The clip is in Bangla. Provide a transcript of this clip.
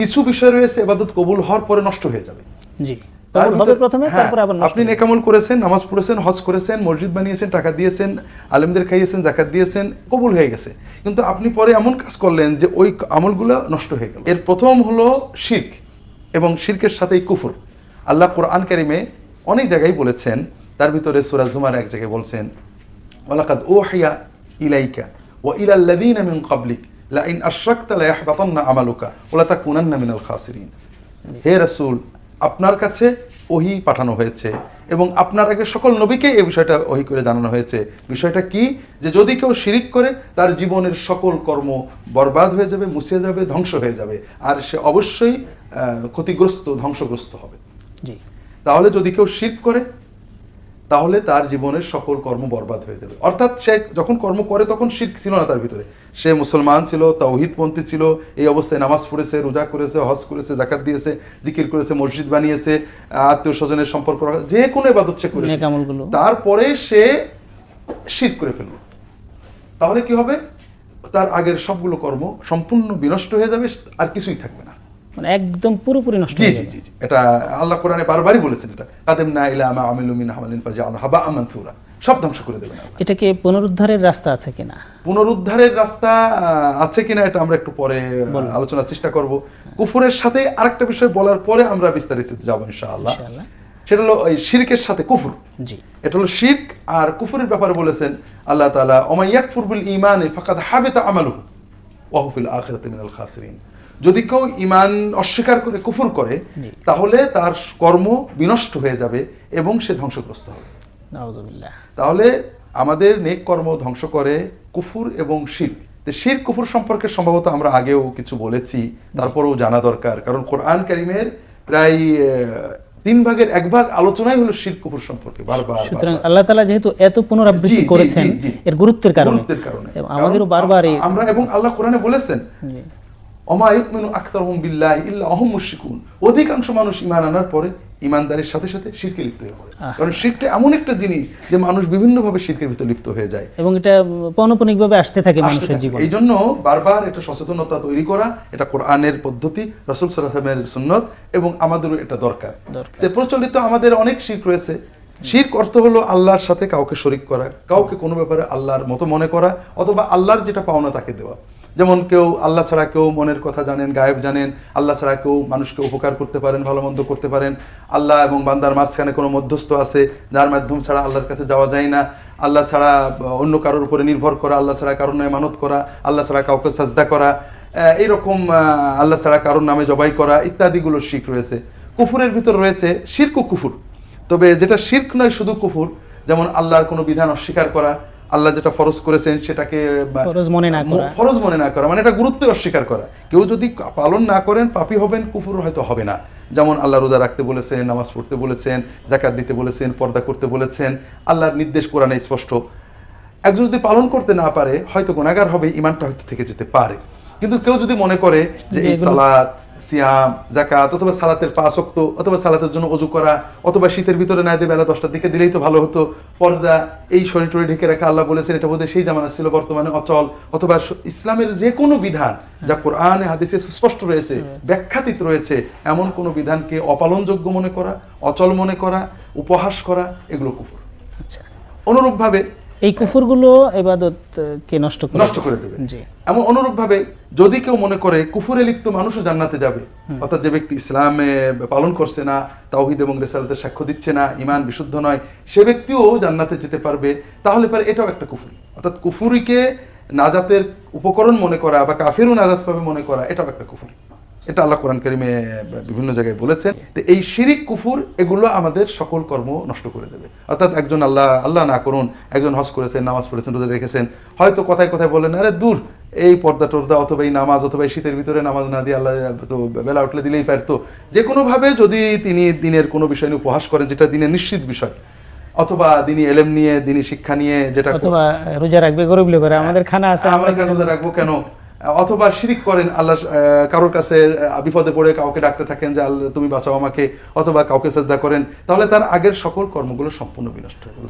কিছু বিষয় রয়েছে এবাদত কবুল হওয়ার পরে নষ্ট হয়ে যাবে। জি। হ্যাঁ, আপনি নেকামল করেছেন নামাজ পড়েছেন হজ করেছেন মসজিদ বানিয়েছেন টাকা দিয়েছেন আলেমদের খাইয়েছেন জাকাত দিয়েছেন কবুল হয়ে গেছে। কিন্তু আপনি পরে এমন কাজ করলেন যে ওই আমলগুলো নষ্ট হয়ে গেল। এর প্রথম হলো শির্ক এবং শির্কের সাথেই কুফুর। আল্লাহ কোরআন কারিমে অনেক জায়গায় বলেছেন তার ভিতরে সুরাজ জুমার এক জায়গায় বলছেন ও ওহিয়া ইলাইকা ও ইলাল লাযীনা মিন ক্বাবলিক। লা ইন আশরাকতা লা ইয়াহবাতান্না আমালুকা ওয়া লা তাকুনান্না মিনাল খাসিরিন হে রাসূল আপনার কাছে ওহি পাঠানো হয়েছে এবং আপনার আগে সকল নবীকে এই বিষয়টা ওহি করে জানানো হয়েছে। বিষয়টা কি? যে যদি কেউ শিরিক করে তার জীবনের সকল কর্ম বরবাদ হয়ে যাবে মুছে যাবে ধ্বংস হয়ে যাবে আর সে অবশ্যই ক্ষতিগ্রস্ত ধ্বংসগ্রস্ত হবে। জি। তাহলে যদি কেউ শির করে তাহলে তার জীবনের সকল কর্ম বরবাদ হয়ে যাবে। অর্থাৎ সে যখন কর্ম করে তখন শির্ক ছিল না তার ভিতরে। সে মুসলমান ছিল তাওহিদপন্থী ছিল এই অবস্থায় নামাজ পড়েছে রোজা করেছে হজ করেছে জাকাত দিয়েছে জিকির করেছে মসজিদ বানিয়েছে আত্মীয় স্বজনের সম্পর্ক রাখা- যে কোনো ইবাদত সে করেছে। তারপরে সে শির করে ফেলল। তাহলে কি হবে? তার আগের সবগুলো কর্ম সম্পূর্ণ বিনষ্ট হয়ে যাবে আর কিছুই থাকবে না। মানে একদম পুরোপুরি নষ্ট জি হয়ে জি যাবে। জি জি। এটা আল্লাহ কোরআনে বারবারই বলেছেন এটা। কাদেম না ইলা আমা আমিলু মিন হামালিন হাবা আমানসুরা সব ধ্বংস করে দেবেন আল্লাহ। এটা পুনরুদ্ধারের রাস্তা আছে কিনা? পুনরুদ্ধারের রাস্তা আছে কিনা এটা আমরা একটু পরে আলোচনার চেষ্টা করব। কুফরের সাথে আরেকটা বিষয় বলার পরে আমরা বিস্তারিত যাব ইনশাআল্লাহ। সেটা হলো ওই শিরকের সাথে কুফর। জি। এটা হলো শিরক আর কুফরের ব্যাপারে বলেছেন আল্লাহ তাআলা ওমা ইয়াকফুর বিল ঈমানি ফাকাদ হাবিতা আমালুহু ওয়া হুয়া ফিল আখিরাতি মিনাল খাসিরিন। যদি কেউ ঈমান অস্বীকার করে কুফর করে তাহলে তার কর্ম বিনষ্ট হয়ে যাবে এবং সে ধ্বংসগ্রস্ত হবে। তাহলে আমাদের নেক কর্ম ধ্বংস করে কুফুর এবং শির। শির কুফুর সম্পর্কে সম্ভবত আমরা আগেও কিছু বলেছি তারপরেও জানা দরকার। কারণ কোরআন কারিমের প্রায় তিন ভাগের এক ভাগ আলোচনাই হলো শির কুফুর সম্পর্কে বারবার সুতরাং আল্লাহ তাআলা যেহেতু এত পুনরাবৃত্তি করেছেন। এর গুরুত্বের কারণে। আমাদেরও বারবার আমরা এবং আল্লাহ কোরআনে বলেছেন অমা বিল্লাহি ইল্লা অহুম অধিকাংশ মানুষ ঈমান আনার পরে সাথে সাথে শিরকে লিপ্ত হয়ে পড়ে। কারণ শিরকটা এমন একটা জিনিস যে মানুষ বিভিন্নভাবে শিরকের ভিতর লিপ্ত হয়ে যায়। এবং এটা পৌনপনিকভাবে আসতে থাকে মানুষের জীবনে। এই জন্য বারবার এটা সচেতনতা তৈরি করা এটা কোরআনের পদ্ধতি রসুল সুন্নত এবং আমাদেরও এটা দরকার। দরকার। প্রচলিত আমাদের অনেক শির্ক রয়েছে। শির্ক অর্থ হলো আল্লাহর সাথে কাউকে শরিক করা কাউকে কোনো ব্যাপারে আল্লাহর মতো মনে করা অথবা আল্লাহর যেটা পাওনা তাকে দেওয়া। যেমন কেউ আল্লাহ ছাড়া কেউ মনের কথা জানেন, গায়েব জানেন, আল্লাহ ছাড়া কেউ মানুষকে উপকার করতে পারেন, ভালো মন্দ করতে পারেন। আল্লাহ এবং বান্দার মাঝখানে কোনো মধ্যস্থ আছে, যার মাধ্যম ছাড়া আল্লাহর কাছে যাওয়া যায় না। আল্লাহ ছাড়া অন্য কারোর উপরে নির্ভর করা, আল্লাহ ছাড়া কারোর নামে মানত করা, আল্লাহ ছাড়া কাউকে সাজদা করা এইরকম আল্লাহ ছাড়া কারোর নামে জবাই করা ইত্যাদিগুলো শিখ রয়েছে। কুফুরের ভিতর রয়েছে শির্ক কুফুর। তবে যেটা শির্ক নয় শুধু কুফুর, যেমন আল্লাহর কোনো বিধান অস্বীকার করা আল্লাহ যেটা ফরজ করেছেন সেটাকে ফরজ মনে না করা। ফরজ মনে না করা মানে এটা গুরুত্ব অস্বীকার করা। কেউ যদি পালন না করেন পাপী হবেন কুফুর হয়তো হবে না। যেমন আল্লাহ রোজা রাখতে বলেছেন নামাজ পড়তে বলেছেন জাকাত দিতে বলেছেন পর্দা করতে বলেছেন আল্লাহর নির্দেশ কোরআনে স্পষ্ট। একজন যদি পালন করতে না পারে হয়তো গুণাগার হবে ইমানটা হয়তো থেকে যেতে পারে। কিন্তু কেউ যদি মনে করে যে এই সালাত সিয়াম জাকাত অথবা সালাতের পাঁচ অক্ত অথবা সালাতের জন্য অজু করা অথবা শীতের ভিতরে না দিয়ে বেলা দশটার দিকে দিলেই তো ভালো হতো। পর্দা এই শরীর টরি ঢেকে রাখা আল্লাহ বলেছেন এটা বোধহয় সেই জামানা ছিল বর্তমানে অচল। অথবা ইসলামের যে কোনো বিধান যা কোরআনে হাদিসে সুস্পষ্ট রয়েছে। ব্যাখ্যাতীত রয়েছে এমন কোনো বিধানকে অপালনযোগ্য মনে করা অচল মনে করা উপহাস করা এগুলো কুফর। আচ্ছা। অনুরূপভাবে এই কুফরগুলো এবাদত কে নষ্ট করে নষ্ট করে দেবে। জি। এমন অনুরূপভাবে যদি কেউ মনে করে কুফুরে লিপ্ত মানুষও জান্নাতে যাবে অর্থাৎ যে ব্যক্তি ইসলামে পালন করছে না তাওহিদ এবং রেসালতের সাক্ষ্য দিচ্ছে না ইমান বিশুদ্ধ নয় সে ব্যক্তিও জান্নাতে যেতে পারবে তাহলে পরে এটাও একটা কুফুরি। অর্থাৎ কুফুরিকে নাজাতের উপকরণ মনে করা বা কাফেরও নাজাত পাবে মনে করা এটাও একটা কুফুরি। এটা আল্লাহ কোরআন কারিমে বিভিন্ন জায়গায় বলেছেন তো এই শিরিক কুফুর এগুলো আমাদের সকল কর্ম নষ্ট করে দেবে। অর্থাৎ একজন আল্লাহ আল্লাহ না করুন একজন হজ করেছেন নামাজ পড়েছেন রোজা রেখেছেন হয়তো কথায় কথায় বলেন আরে দূর এই পর্দা টর্দা অথবা এই নামাজ অথবা এই শীতের ভিতরে নামাজ না দিয়ে আল্লাহ তো বেলা উঠলে দিলেই পারতো। যে কোনোভাবে যদি তিনি দিনের কোনো বিষয় নিয়ে উপহাস করেন যেটা দিনের নিশ্চিত বিষয় অথবা দিনী এলেম নিয়ে দিনী শিক্ষা নিয়ে যেটা অথবা রোজা রাখবে গরিব করে আমাদের খানা আছে আমার কেন রোজা রাখব কেন? অথবা শিরিক করেন আল্লাহ কারোর কাছে বিপদে পড়ে কাউকে ডাকতে থাকেন যে, আল্লাহ, তুমি বাঁচাও আমাকে, অথবা কাউকে চেষ্টা করেন, তাহলে তার আগের সকল কর্মগুলো সম্পূর্ণ বিনষ্ট হবে